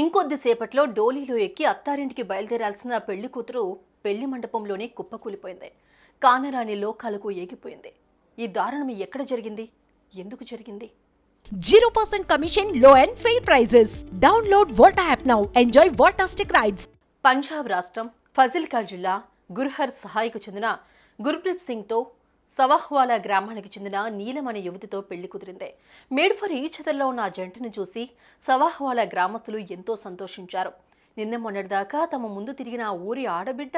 ఇంకొద్దిసేపట్లో డోలీలో ఎక్కి అత్తారింటికి బయలుదేరాల్సిన పెళ్ళి కూతురు పెళ్ళి మండపంలోనే కుప్పకూలిపోయింది. కానరాని లోకాలకు ఏగిపోయింది. ఈ దారుణం ఎక్కడ జరిగింది? ఎందుకు జరిగింది? జీరో పర్సెంట్ కమిషన్లో and fair prices download Volta app now enjoy wattastic rides Punjab రాష్ట్రం ఫజిల్కా జిల్లా గుర్హర్ సహాయకు చెందిన గుర్ప్రీత్ సింగ్తో సవాహ్వాలా గ్రామానికి చెందిన నీలం అనే యువతితో పెళ్ళి కుదిరింది. మేడ్ ఫర్ ఈచ్ ఉన్న జంటను చూసి సవాహ్వాలా గ్రామస్తులు ఎంతో సంతోషించారు. నిన్న మొన్నటిదాకా తమ ముందు తిరిగిన ఆ ఊరి ఆడబిడ్డ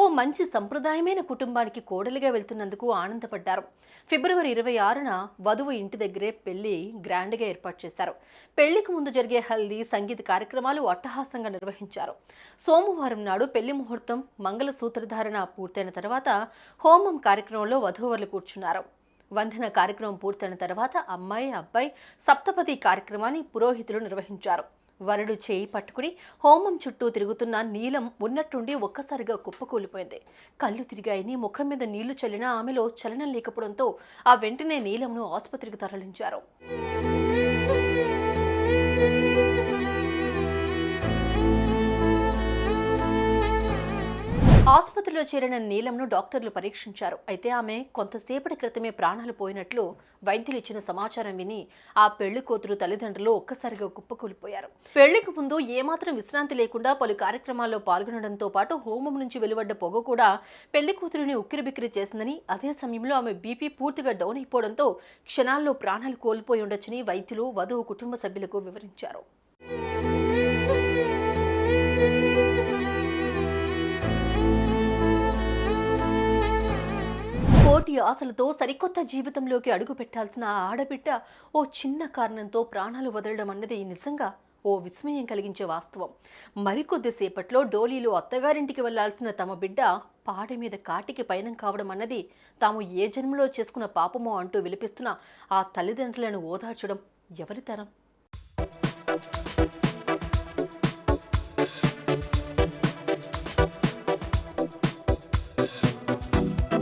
ఓ మంచి సంప్రదాయమైన కుటుంబానికి కోడలిగా వెళ్తున్నందుకు ఆనందపడ్డారు. ఫిబ్రవరి ఇరవై ఆరున వధువు ఇంటి దగ్గరే పెళ్ళి గ్రాండ్గా ఏర్పాటు చేశారు. పెళ్ళికి ముందు జరిగే హల్దీ సంగీత కార్యక్రమాలు అట్టహాసంగా నిర్వహించారు. సోమవారం నాడు పెళ్ళి ముహూర్తం మంగళ సూత్రధారణ పూర్తయిన తర్వాత హోమం కార్యక్రమంలో వధూవరులు కూర్చున్నారు. వందన కార్యక్రమం పూర్తయిన తర్వాత అమ్మాయి అబ్బాయి సప్తపది కార్యక్రమాన్ని పురోహితులు నిర్వహించారు. వరుడు చేయి పట్టుకుని హోమం చుట్టూ తిరుగుతున్న నీలం ఉన్నట్టుండి ఒక్కసారిగా కుప్పకూలిపోయింది కళ్ళు తిరిగాయని ముఖం మీద నీళ్ళు చల్లినా ఆమెలో చలనం లేకపోవడంతో ఆ వెంటనే నీలంను ఆసుపత్రికి తరలించారు. ఆసుపత్రిలో చేరిన నీలంను డాక్టర్లు పరీక్షించారు. అయితే ఆమె కొంతసేపటి క్రితమే ప్రాణాలు పోయినట్లు వైద్యులు ఇచ్చిన సమాచారం విని ఆ పెళ్ళి కూతురు తల్లిదండ్రులు ఒక్కసారిగా కుప్పకూలిపోయారు. పెళ్ళికి ముందు ఏమాత్రం విశ్రాంతి లేకుండా పలు కార్యక్రమాల్లో పాల్గొనడంతో పాటు హోమం నుంచి వెలువడ్డ పొగ కూడా పెళ్ళి కూతురిని ఉక్కిరిబిక్కిరి చేసిందని అదే సమయంలో ఆమె బీపీ పూర్తిగా డౌన్ అయిపోవడంతో క్షణాల్లో ప్రాణాలు కోల్పోయి ఉండొచ్చని వైద్యులు వధువు కుటుంబ సభ్యులకు వివరించారు. కోటి ఆశలతో సరికొత్త జీవితంలోకి అడుగుపెట్టాల్సిన ఆ ఆడబిడ్డ ఓ చిన్న కారణంతో ప్రాణాలు వదలడం అన్నది నిజంగా ఓ విస్మయం కలిగించే వాస్తవం. మరికొద్దిసేపట్లో డోలీలో అత్తగారింటికి వెళ్ళాల్సిన తమ బిడ్డ పాడి మీద కాటికి పయనం కావడం అన్నది తాము ఏ జన్మలో చేసుకున్న పాపమో అంటూ విలిపిస్తున్న ఆ తల్లిదండ్రులను ఓదార్చడం ఎవరితరం